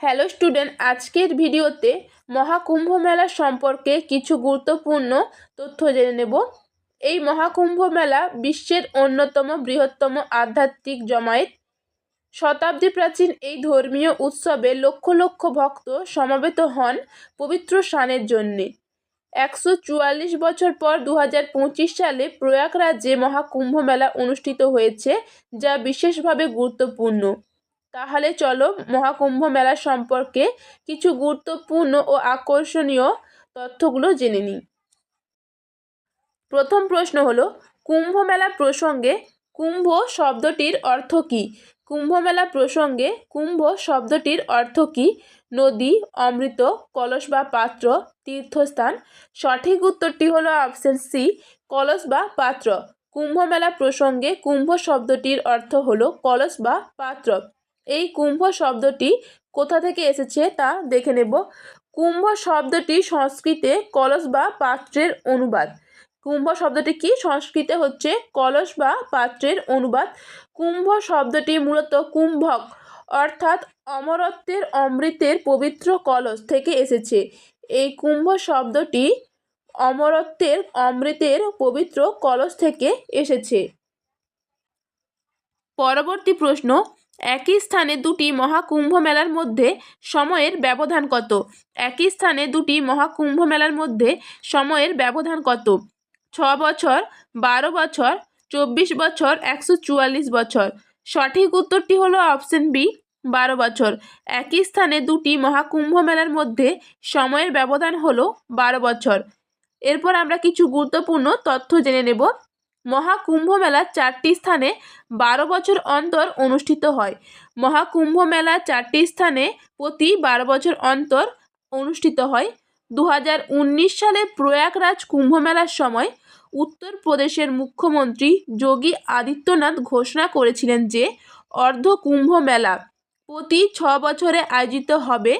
Hello student আজকের ভিডিওতে মহাকুম্ভ মেলা সম্পর্কে কিছু গুরুত্বপূর্ণ তথ্য জেনে নেব। এই মহাকুম্ভ মেলা বিশ্বের অন্যতম বৃহত্তম আধ্যাত্মিক জমায়েত। শতাব্দী প্রাচীন এই ধর্মীয় উৎসবে লক্ষ লক্ষ ভক্ত সমাবেত হন পবিত্র স্নানের জন্যে। একশো চুয়াল্লিশ বছর পর দু হাজার পঁচিশ সালে প্রয়াগরাজ্যে মহাকুম্ভ মেলা অনুষ্ঠিত হয়েছে, যা বিশেষভাবে গুরুত্বপূর্ণ। তাহলে চলো মহাকুম্ভ মেলা সম্পর্কে কিছু গুরুত্বপূর্ণ ও আকর্ষণীয় তথ্যগুলো জেনে নিই। প্রথম প্রশ্ন হলো, কুম্ভ মেলা প্রসঙ্গে কুম্ভ শব্দটির অর্থ কী? কুম্ভ মেলা প্রসঙ্গে কুম্ভ শব্দটির অর্থ কী? নদী, অমৃত, কলস বা পাত্র, তীর্থস্থান। সঠিক উত্তরটি হলো অপশন সি কলস বা পাত্র। কুম্ভ মেলা প্রসঙ্গে কুম্ভ শব্দটির অর্থ হলো কলস বা পাত্র। এই কুম্ভ শব্দটি কোথা থেকে এসেছে তা দেখে নেব। কুম্ভ শব্দটি সংস্কৃতে কলস বা পাত্রের অনুবাদ। কুম্ভ শব্দটি কি? সংস্কৃতে হচ্ছে কলস বা পাত্রের অনুবাদ। কুম্ভ শব্দটি মূলত কুম্ভক, অর্থাৎ অমরত্বের অমৃতের পবিত্র কলস থেকে এসেছে। এই কুম্ভ শব্দটি অমরত্বের অমৃতের পবিত্র কলস থেকে এসেছে। পরবর্তী প্রশ্ন একই স্থানে দুটি মহাকুম্ভ মেলার মধ্যে সময়ের ব্যবধান কত? একই স্থানে দুটি মহাকুম্ভ মেলার মধ্যে সময়ের ব্যবধান কত? ছ বছর, বারো বছর, চব্বিশ বছর, একশো চুয়াল্লিশ বছর। সঠিক উত্তরটি হলো অপশন বি, বারো বছর। একই স্থানে দুটি মহাকুম্ভ মেলার মধ্যে সময়ের ব্যবধান হলো বারো বছর। এরপর আমরা কিছু গুরুত্বপূর্ণ তথ্য জেনে নেব। মহাকুম্ভ মেলা চারটি স্থানে বারো বছর অন্তর অনুষ্ঠিত হয়। মহাকুম্ভ মেলা চারটি স্থানে প্রতি বারো বছর অন্তর অনুষ্ঠিত হয়। দু হাজার উনিশ সালে প্রয়াগরাজ কুম্ভ মেলার সময় উত্তরপ্রদেশের মুখ্যমন্ত্রী যোগী আদিত্যনাথ ঘোষণা করেছিলেন যে অর্ধ কুম্ভ মেলা প্রতি ছ বছরে আয়োজিত হবে।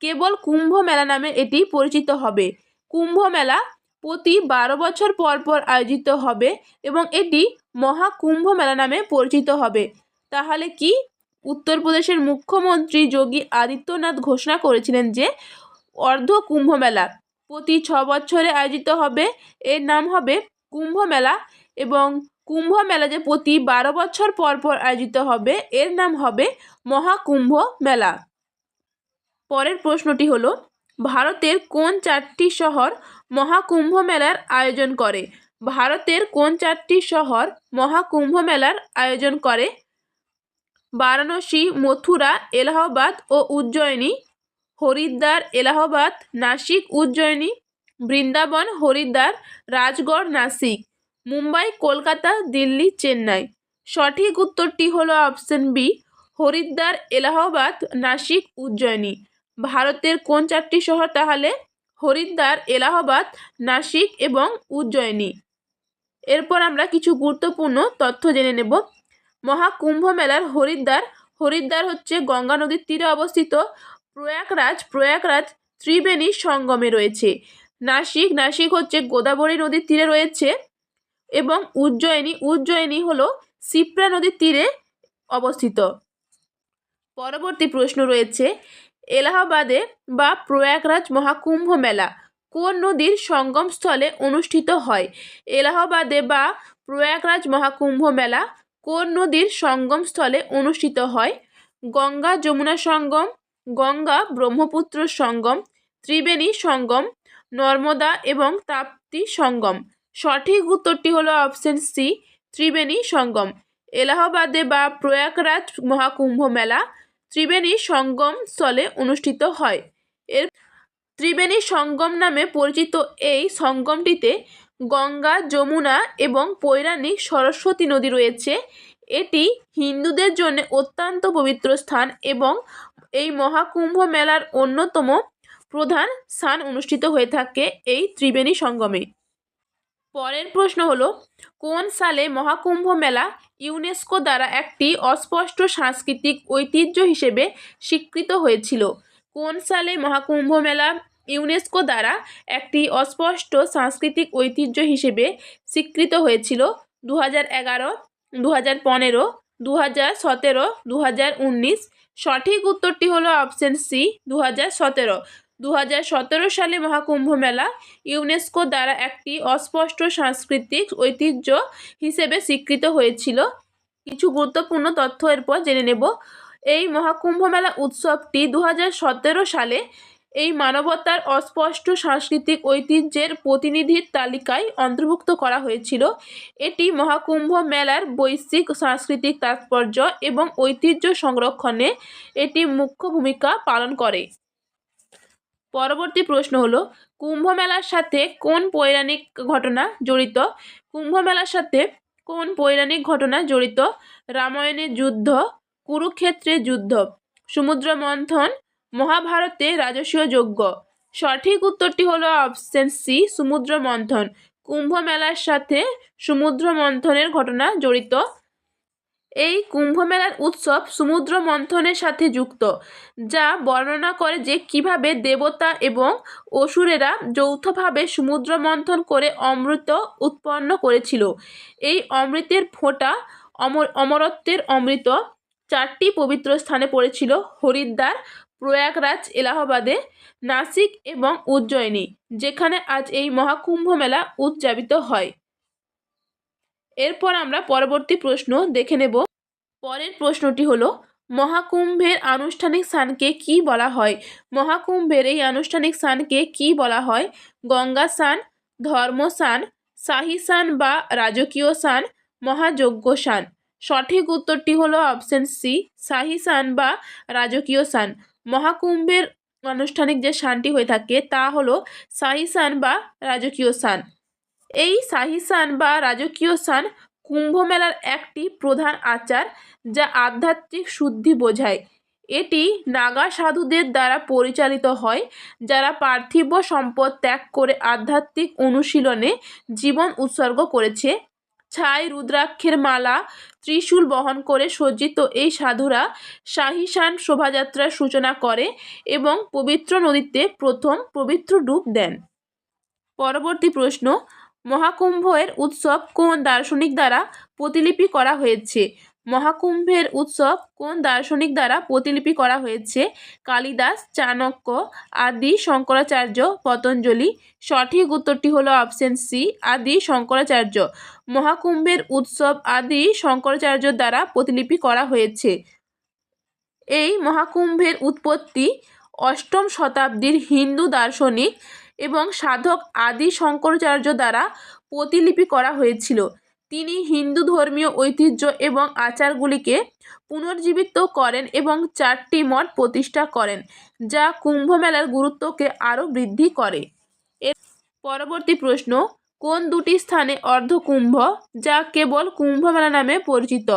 কেবল কুম্ভ মেলা নামে এটি পরিচিত হবে। কুম্ভ মেলা প্রতি বারো বছর পর পর আয়োজিত হবে এবং এটি মহাকুম্ভ মেলা নামে পরিচিত হবে। তাহলে কি? উত্তরপ্রদেশের মুখ্যমন্ত্রী যোগী আদিত্যনাথ ঘোষণা করেছিলেন যে, অর্ধ কুম্ভ মেলা প্রতি ছ বছরে আয়োজিত হবে। এর নাম হবে কুম্ভ মেলা এবং কুম্ভ মেলা যে প্রতি বারো বছর পর পর আয়োজিত হবে, এর নাম হবে মহাকুম্ভ মেলা। পরের প্রশ্নটি হলো ভারতের কোন চারটি শহর মহাকুম্ভ মেলার আয়োজন করে? ভারতের কোন চারটি শহর মহাকুম্ভ মেলার আয়োজন করে? বারাণসী, মথুরা, এলাহাবাদ ও উজ্জয়িনী, হরিদ্বার, এলাহাবাদ, নাসিক, উজ্জয়িনী, বৃন্দাবন, হরিদ্বার, রাজগড়, নাসিক, মুম্বাই, কলকাতা, দিল্লি, চেন্নাই। সঠিক উত্তরটি হলো অপশন বি হরিদ্বার, এলাহাবাদ, নাসিক, উজ্জয়িনী। ভারতের কোন চারটি শহর তাহলে? হরিদ্বার, এলাহাবাদ, নাসিক এবং উজ্জয়িনী। এরপর আমরা কিছু গুরুত্বপূর্ণ তথ্য জেনে নেব। মহাকুম্ভ মেলার হরিদ্বার। হরিদ্বার হচ্ছে গঙ্গা নদীর তীরে অবস্থিত। প্রয়াগরাজ প্রয়াগরাজ ত্রিবেণী সঙ্গমে রয়েছে। নাসিক নাসিক হচ্ছে গোদাবরী নদীর তীরে রয়েছে এবং উজ্জয়িনী উজ্জয়িনী হলো সিপ্রা নদীর তীরে অবস্থিত। পরবর্তী প্রশ্ন রয়েছে এলাহাবাদে বা প্রয়াগরাজ মহাকুম্ভ মেলা কোন নদীর সঙ্গমস্থলে অনুষ্ঠিত হয়? এলাহাবাদে বা প্রয়াগরাজ মহাকুম্ভ মেলা কোন নদীর সঙ্গমস্থলে অনুষ্ঠিত হয়? গঙ্গা যমুনা সঙ্গম, গঙ্গা ব্রহ্মপুত্র সঙ্গম, ত্রিবেণী সঙ্গম, নর্মদা এবং তাপ্তি সঙ্গম। সঠিক উত্তরটি হলো অপশন সি, ত্রিবেণী সঙ্গম। এলাহাবাদে বা প্রয়াগরাজ মহাকুম্ভ মেলা ত্রিবেণী সঙ্গম স্থলে অনুষ্ঠিত হয়। এর ত্রিবেণী সঙ্গম নামে পরিচিত এই সঙ্গমটিতে গঙ্গা, যমুনা এবং পৌরাণিক সরস্বতী নদী রয়েছে। এটি হিন্দুদের জন্য অত্যন্ত পবিত্র স্থান এবং এই মহাকুম্ভ মেলার অন্যতম প্রধান স্থান অনুষ্ঠিত হয়ে থাকে এই ত্রিবেণী সঙ্গমে। পরের প্রশ্ন হলো, কোন সালে মহাকুম্ভ মেলা ইউনেস্কো দ্বারা একটি অস্পষ্ট সাংস্কৃতিক ঐতিহ্য হিসেবে স্বীকৃত হয়েছিল। কোন সালে মহাকুম্ভ মেলা ইউনেস্কো দ্বারা একটি অস্পষ্ট সাংস্কৃতিক ঐতিহ্য হিসেবে স্বীকৃত হয়েছিল? দু হাজার এগারো দু হাজার পনেরো দু হাজার সতেরো দু হাজার উনিশ। সঠিক উত্তরটি হলো অপশন সি দু হাজার সতেরো। দু হাজার সতেরো সালে মহাকুম্ভ মেলা ইউনেস্কো দ্বারা একটি অস্পষ্ট সাংস্কৃতিক ঐতিহ্য হিসেবে স্বীকৃত হয়েছিল। কিছু গুরুত্বপূর্ণ তথ্য এরপর জেনে নেব। এই মহাকুম্ভ মেলা উৎসবটি দু হাজার সতেরো সালে এই মানবতার অস্পষ্ট সাংস্কৃতিক ঐতিহ্যের প্রতিনিধির তালিকায় অন্তর্ভুক্ত করা হয়েছিল। এটি মহাকুম্ভ মেলার বৈশ্বিক সাংস্কৃতিক তাৎপর্য এবং ঐতিহ্য সংরক্ষণে এটি মুখ্য ভূমিকা পালন করে। পরবর্তী প্রশ্ন হলো কুম্ভ মেলার সাথে কোন পৌরাণিক ঘটনা জড়িত? কুম্ভ মেলার সাথে কোন পৌরাণিক ঘটনা জড়িত? রামায়ণের যুদ্ধ, কুরুক্ষেত্রের যুদ্ধ, সমুদ্র মন্থন, মহাভারতে রাজস্বীয় যজ্ঞ। সঠিক উত্তরটি হলো অপশন সি সমুদ্র মন্থন। কুম্ভ মেলার সাথে সমুদ্র মন্থনের ঘটনা জড়িত। এই কুম্ভমেলার উৎসব সমুদ্র মন্থনের সাথে যুক্ত, যা বর্ণনা করে যে কীভাবে দেবতা এবং অসুরেরা যৌথভাবে সমুদ্র মন্থন করে অমৃত উৎপন্ন করেছিল। এই অমৃতের ফোঁটা অমর, অমরত্বের অমৃত চারটি পবিত্র স্থানে পড়েছিল, হরিদ্বার, প্রয়াগরাজ, এলাহাবাদে, নাসিক এবং উজ্জয়িনী, যেখানে আজ এই মহাকুম্ভ মেলা উদযাপিত হয়। এরপর আমরা পরবর্তী প্রশ্ন দেখে নেব। পরের প্রশ্নটি হলো, মহাকুম্ভের আনুষ্ঠানিক স্থানকে কি বলা হয়? মহাকুম্ভের এই আনুষ্ঠানিক স্থানকে কি বলা হয়? গঙ্গা স্নান ধর্ম শাহী স্নান বা রাজকীয় স্নান মহাযজ্ঞ স্নান সঠিক উত্তরটি হলো অপশন সি শাহী স্নান বা রাজকীয় স্নান মহাকুম্ভের আনুষ্ঠানিক যে স্নানটি হয়ে থাকে, তা হলো শাহী স্নান বা রাজকীয় স্নান এই শাহী স্নান বা রাজকীয় স্নান কুম্ভ মেলার একটি প্রধান আচার যা আধ্যাত্মিক শুদ্ধি বোঝায়। এটি নাগা সাধুদের দ্বারা পরিচালিত হয়, যারা পার্থিব সম্পদ ত্যাগ করে আধ্যাত্মিক অনুশীলনে জীবন উৎসর্গ করেছে। ছাই রুদ্রাক্ষের মালা, ত্রিশূল বহন করে সজ্জিত এই সাধুরা শাহিসান শোভাযাত্রার সূচনা করে এবং পবিত্র নদীতে প্রথম পবিত্র ডুব দেন। পরবর্তী প্রশ্ন মহাকুম্ভের উৎসব কোন দার্শনিক দ্বারা প্রতিলিপি করা হয়েছে? মহাকুম্ভের উৎসব কোন দার্শনিক দ্বারা প্রতিলিপি করা হয়েছে? কালিদাস, চাণক্য আদি শঙ্করাচার্য, পতঞ্জলি। সঠিক উত্তরটি হলো অপশন সি আদি শঙ্করাচার্য। মহাকুম্ভের উৎসব আদি শঙ্করাচার্য দ্বারা প্রতিলিপি করা হয়েছে। এই মহাকুম্ভের উৎপত্তি অষ্টম শতাব্দীর হিন্দু দার্শনিক এবং সাধক আদি শঙ্করাচার্য দ্বারা প্রতিলিপি করা হয়েছিল। তিনি হিন্দু ধর্মীয় ঐতিহ্য এবং আচারগুলিকে পুনর্জীবিত করেন এবং চারটি মঠ প্রতিষ্ঠা করেন, যা কুম্ভ মেলার গুরুত্বকে আরও বৃদ্ধি করে। এর পরবর্তী প্রশ্ন, কোন দুটি স্থানে অর্ধকুম্ভ, যা কেবল কুম্ভ মেলা নামে পরিচিত?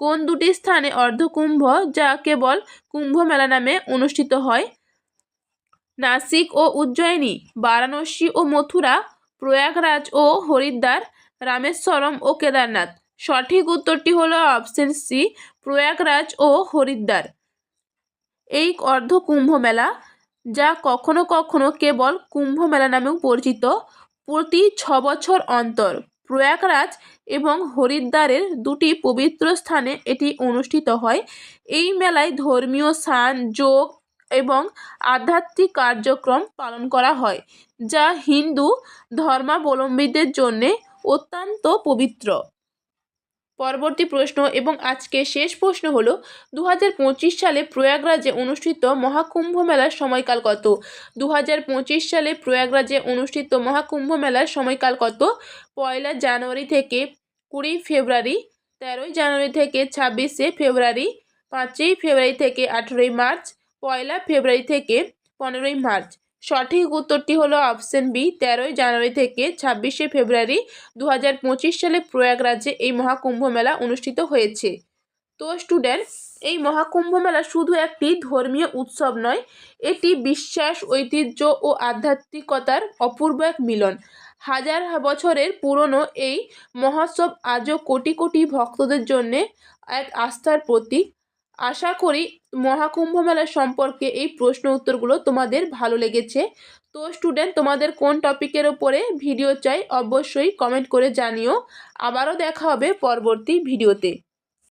কোন দুটি স্থানে অর্ধকুম্ভ, যা কেবল কুম্ভ মেলা নামে অনুষ্ঠিত হয়? নাসিক ও উজ্জয়িনী, বারাণসী ও মথুরা, প্রয়াগরাজ ও হরিদ্বার, রামেশ্বরম ও কেদারনাথ। সঠিক উত্তরটি হলো অপশন সি প্রয়াগরাজ ও হরিদ্বার। এই অর্ধ কুম্ভ মেলা যা কখনো কখনো কেবল কুম্ভ মেলা নামেও পরিচিত, প্রতি ছ বছর অন্তর। প্রয়াগরাজ এবং হরিদ্বারের দুটি পবিত্র স্থানে এটি অনুষ্ঠিত হয়। এই মেলায় ধর্মীয় স্থান, যোগ এবং আধ্যাত্মিক কার্যক্রম পালন করা হয়, যা হিন্দু ধর্মাবলম্বীদের জন্যে অত্যন্ত পবিত্র। পরবর্তী প্রশ্ন এবং আজকে শেষ প্রশ্ন হল দু হাজার পঁচিশ সালে প্রয়াগরাজে অনুষ্ঠিত মহাকুম্ভ মেলার সময়কাল কত? দু হাজার পঁচিশ সালে প্রয়াগরাজে অনুষ্ঠিত মহাকুম্ভ মেলার সময়কাল কত? পয়লা জানুয়ারি থেকে কুড়ি ফেব্রুয়ারি, তেরোই জানুয়ারি থেকে ছাব্বিশে ফেব্রুয়ারি, পাঁচই ফেব্রুয়ারি থেকে আঠেরোই মার্চ পয়লা ফেব্রুয়ারি থেকে পনেরোই মার্চ। সঠিক উত্তরটি হলো অপশন বি, তেরোই জানুয়ারি থেকে ছাব্বিশে ফেব্রুয়ারি দু হাজার পঁচিশ সালে প্রয়াগরাজে এই মহাকুম্ভ মেলা অনুষ্ঠিত হয়েছে। তো স্টুডেন্ট এই মহাকুম্ভ মেলা শুধু একটি ধর্মীয় উৎসব নয়, এটি বিশ্বাস, ঐতিহ্য ও আধ্যাত্মিকতার অপূর্ব এক মিলন। হাজার বছরের পুরনো এই মহোৎসব আজও কোটি কোটি ভক্তদের জন্যে এক আস্থার প্রতীক। আশা করি মহাকুম্ভ মেলা সম্পর্কে এই প্রশ্ন উত্তরগুলো তোমাদের ভালো লেগেছে। তো স্টুডেন্ট তোমাদের কোন টপিকের ওপরে ভিডিও চাই অবশ্যই কমেন্ট করে জানিও। আবারও দেখা হবে পরবর্তী ভিডিওতে